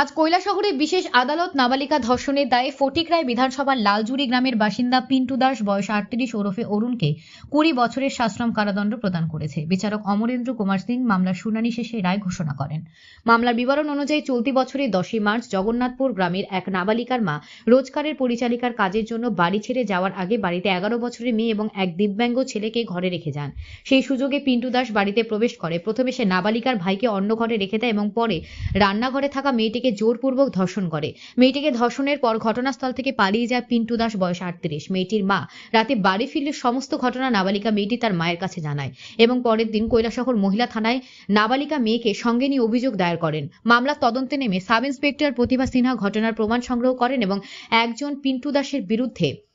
আজ কৈলাসহরে বিশেষ আদালত নাবালিকা ধর্ষণের দায়ে ফটিকরায় বিধানসভার লালজুড়ি গ্রামের বাসিন্দা পিন্টু দাস বয়স আটত্রিশ ওরফে অরুণকে কুড়ি বছরের শাস্ত্রম কারাদণ্ড প্রদান করেছে। বিচারক অমরেন্দ্র কুমার সিং মামলার শুনানি শেষে রায় ঘোষণা করেন। মামলার বিবরণ অনুযায়ী চলতি বছরের দশই মার্চ জগন্নাথপুর গ্রামের এক নাবালিকার মা রোজগারের পরিচালিকার কাজের জন্য বাড়ি ছেড়ে যাওয়ার আগে বাড়িতে এগারো বছরের মেয়ে এবং এক দিব্যাঙ্গ ছেলেকে ঘরে রেখে যান। সেই সুযোগে পিন্টু দাস বাড়িতে প্রবেশ করে। প্রথমে সে নাবালিকার ভাইকে অন্য ঘরে রেখে দেয় এবং পরে রান্নাঘরে থাকা মেয়েটিকে জোরপূর্বক ধর্ষণ করে। মেয়েটিকে ধর্ষণের পর ঘটনাস্থল থেকে পালিয়ে যায় পিন্টু দাস, বয়স আটত্রিশ। মেয়েটির মা রাতে বাড়ি ফিরলে সমস্ত ঘটনা নাবালিকা মেয়েটি তার মায়ের কাছে জানায় এবং পরের দিন কৈলাসহর মহিলা থানায় নাবালিকা মেয়েকে সঙ্গে নিয়ে অভিযোগ দায়ের করেন। মামলার তদন্তে নেমে সাব ইন্সপেক্টর প্রতিভা সিনহা ঘটনার প্রমাণ সংগ্রহ করেন এবং একজন পিন্টু দাসের বিরুদ্ধে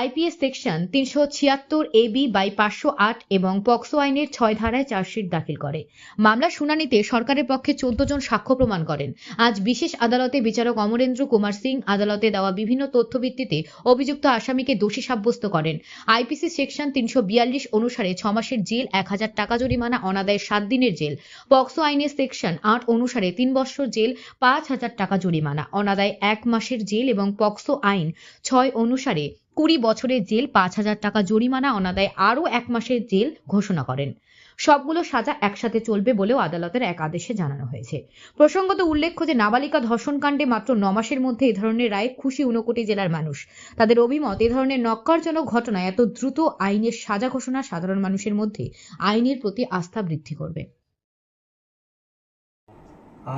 আইপিএস সেকশন তিনশো ছিয়াত্তর এ বি বাই পাঁচশো আট এবং পক্সো আইনের ছয় ধারায় চার্জশিট দাখিল করে। মামলার শুনানিতে সরকারের পক্ষে চোদ্দ জন সাক্ষ্য প্রমাণ করেন। আজ বিশেষ আদালতে বিচারক অমরেন্দ্র কুমার সিং আদালতে দেওয়া বিভিন্ন তথ্য ভিত্তিতে অভিযুক্ত আসামিকে দোষী সাব্যস্ত করেন। আইপিসি সেকশন তিনশো বিয়াল্লিশ অনুসারে ছ মাসের জেল, এক হাজার টাকা জরিমানা, অনাদায়ে সাত দিনের জেল। পক্সো আইনের সেকশন আট অনুসারে তিন বছর জেল, পাঁচ হাজার টাকা জরিমানা, অনাদায় এক মাসের জেল এবং পক্সো আইন ছয় অনুসারে কুড়ি বছরের জেল, পাঁচ হাজার টাকা জরিমানা, অনাদায় আরও এক মাসের জেল ঘোষণা করেন। সবগুলো সাজা একসাথে চলবে বলেও আদালতের এক আদেশে জানানো হয়েছে। প্রসঙ্গত উল্লেখ্য যে নাবালিকা ধর্ষণকাণ্ডে মাত্র ন মাসের মধ্যে এ ধরনের রায়ে খুশি ঊনকোটি জেলার মানুষ। তাদের অভিমত, এ ধরনের নক্কারজনক ঘটনায় এত দ্রুত আইনের সাজা ঘোষণা সাধারণ মানুষের মধ্যে আইনের প্রতি আস্থা বৃদ্ধি করবে।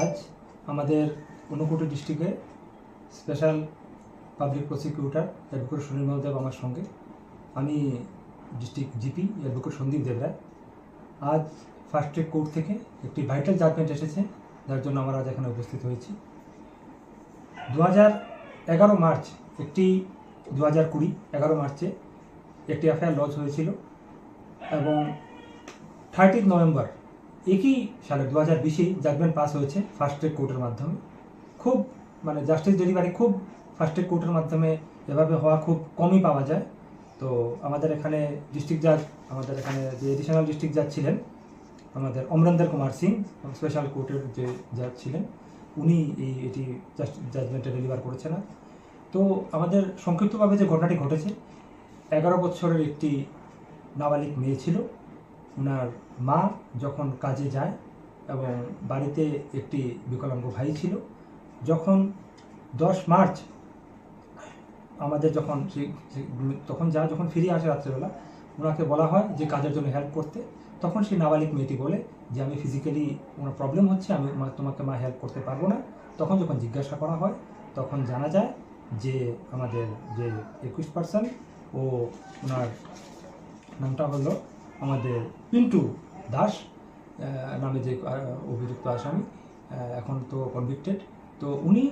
আজ আমাদের ঊনকোটি ডিস্ট্রিক্টে special public prosecutor advocate Sunil Deb আমার সঙ্গে। আমি district GP advocate Sandip Debroy. আজ ফার্স্ট ট্রেক কোর্ট থেকে একটি ভাইটাল জাজমেন্ট এসেছে, যার জন্য আমরা আজ এখানে উপস্থিত হয়েছি। দু এগারো মার্চ, একটি দু হাজার কুড়ি, এগারো মার্চে একটি এফআইআর লঞ্চ হয়েছিল এবং থার্টিন নভেম্বর একই সালে দু হাজার বিশেই জাজমেন্ট পাস হয়েছে ফার্স্ট ট্রেক কোর্টের মাধ্যমে। খুব মানে জাস্টিস ডেলিভারি খুব ফার্স্ট ট্রেক কোর্টের মাধ্যমে এভাবে হওয়া খুব কমই পাওয়া যায়। তো আমাদের এখানে ডিস্ট্রিক্ট জাজ আমাদের এখানে যে এডিশনাল ডিস্ট্রিক্ট জাজ ছিলেন, আমাদের অমরেন্দর কুমার সিং স্পেশাল কোর্টের যে জাজ ছিলেন, উনি এই এটি জাজমেন্টে ডেলিভার করেছে না। তো আমাদের সংক্ষিপ্তভাবে যে ঘটনাটি ঘটেছে, এগারো বছরের একটি নাবালিক মেয়ে ছিল। ওনার মা যখন কাজে যায় এবং বাড়িতে একটি বিকলাঙ্গ ভাই ছিল, যখন দশ মার্চ আমাদের যখন তখন যারা যখন ফিরে আসে রাত্রেবেলা, ওনাকে বলা হয় যে কাজের জন্য হেল্প করতে। তখন সেই নাবালিক মেয়েটি বলে যে, আমি ফিজিক্যালি ওনার প্রবলেম হচ্ছে, আমি তোমাকে মা হেল্প করতে পারব না। তখন যখন জিজ্ঞাসা করা হয়, তখন জানা যায় যে, আমাদের যে একুশ পার্সেন্ট ও ওনার নামটা হলো আমাদের পিন্টু দাস নামে যে অভিযুক্ত আসামি এখন তো কনভিক্টেড তো উনি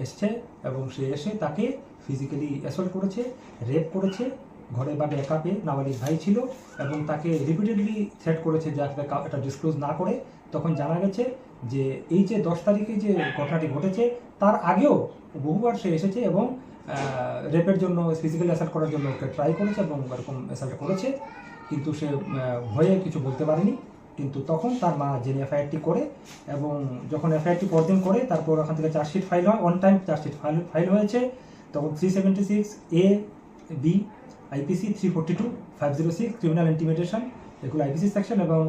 এসছে এবং সে এসে তাকে ফিজিক্যালি অ্যাসল্ট করেছে রেপ করেছে, ঘরে একা পেয়ে নাবালিক ভাই ছিল এবং তাকে রিপিটেডলি থ্রেট করেছে যাতে কা- এটা ডিসক্লোজ না করে। তখন জানা গেছে যে এই যে দশ তারিখে যে ঘটনাটি ঘটেছে, তার আগেও বহুবার সে এসেছে এবং রেপের জন্য ফিজিক্যালি অ্যাসাল্ট করার জন্য ওকে ট্রাই করেছে এবং এরকম অ্যাসাল্ট করেছে। কিন্তু সে ভয়ে কিছু বলতে পারেনি। কিন্তু তখন তার মা জেনে এফআইআরটি করে এবং যখন এফআইআরটি পরদিন করে, তারপর ওখান থেকে চার্জশিট ফাইল হয় on time chargesheet file file হয়েছে। তখন three seventy six A B IPC three forty two five zero six criminal intimidation এগুলো আইপিসি সেকশন এবং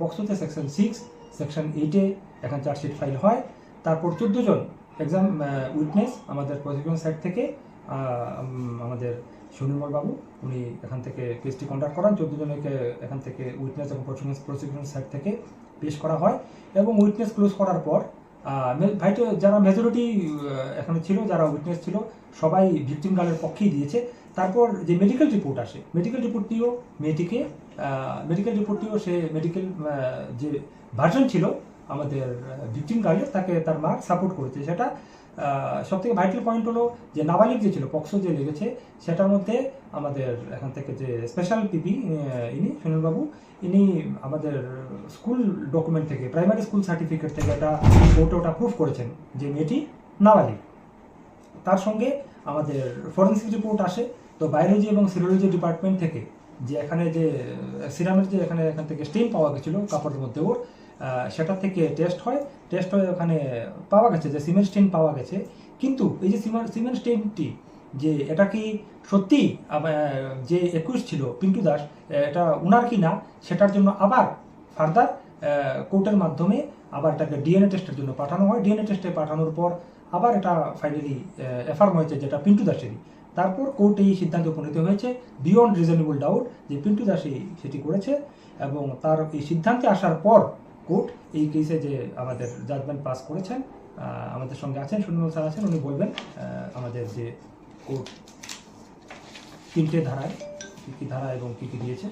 পক্সোতে সেকশন সিক্স সেকশন এইটে এখন চার্জশিট ফাইল হয়। তারপর চোদ্দ জন এক্সাম উইটনেস আমাদের প্রসিকিউশন সাইড থেকে আমাদের বাবু উনি এখান থেকে কেসটি কন্ডাক্ট করান। চোদ্দ জনকে এখান থেকে উইটনেস এবং প্রসিকিউশন সাইড থেকে পেশ করা হয় এবং উইটনেস ক্লোজ করার পর ভাইটো যারা মেজরিটি এখানে ছিল, যারা উইটনেস ছিল, সবাই ভিকটিম গার্লের পক্ষেই দিয়েছে। তারপর যে মেডিকেল রিপোর্ট আসে মেডিকেল রিপোর্টটিও মেয়েটিকে মেডিকেল রিপোর্টটিও সে মেডিকেল যে ভার্জন ছিল আমাদের ভিকটিম গার্লের তাকে তার মা সাপোর্ট করেছে। সেটা সব থেকে ভাইটাল পয়েন্ট হলো যে নাবালিক যে ছিল, পক্সো যে লেগেছে, সেটার মধ্যে আমাদের এখান থেকে যে স্পেশাল পিপি ইনি, সুনীলবাবু, ইনি আমাদের স্কুল ডকুমেন্ট থেকে প্রাইমারি স্কুল সার্টিফিকেট থেকে এটা ওটা প্রুফ করেছেন যে মেয়েটি নাবালিক। তার সঙ্গে আমাদের ফরেন্সিক রিপোর্ট আসে। তো বায়োলজি এবং সিরোলজি ডিপার্টমেন্ট থেকে যে এখানে যে সিরামের যে এখানে, এখান থেকে স্টেন পাওয়া গেছিল, কাপড়ের মধ্যে ওর সেটা থেকে টেস্ট হয়। টেস্ট হয়ে ওখানে পাওয়া গেছে যে সিমেন্ট স্টেন পাওয়া গেছে। কিন্তু এই যে সিমেন্ট সিমেন্ট স্টেনটি যে এটা কি সত্যি যে একুশ ছিল পিন্টু দাস এটা উনার কি না, সেটার জন্য আবার ফার্দার কোর্টের মাধ্যমে আবার এটাকে ডিএনএ টেস্টের জন্য পাঠানো হয়। ডিএনএ টেস্টে পাঠানোর পর আবার এটা ফাইনালি এফার্ম হয়েছে যেটা পিন্টু দাসেরই। তারপর কোর্ট এই সিদ্ধান্তে উপনীত হয়েছে বিয়ন্ড রিজনেবল ডাউট যে পিন্টু দাসই সেটি করেছে এবং তার এই সিদ্ধান্তে আসার পর কোর্ট এই কেসে যে আমাদের জাজমেন্ট পাস করেছেন আমাদের সঙ্গে আছেন, সুনির্মল স্যার আছেন, উনি বলবেন আমাদের যে কোর্ট তিনটে ধারায় কী কী ধারা এবং কী কী দিয়েছে।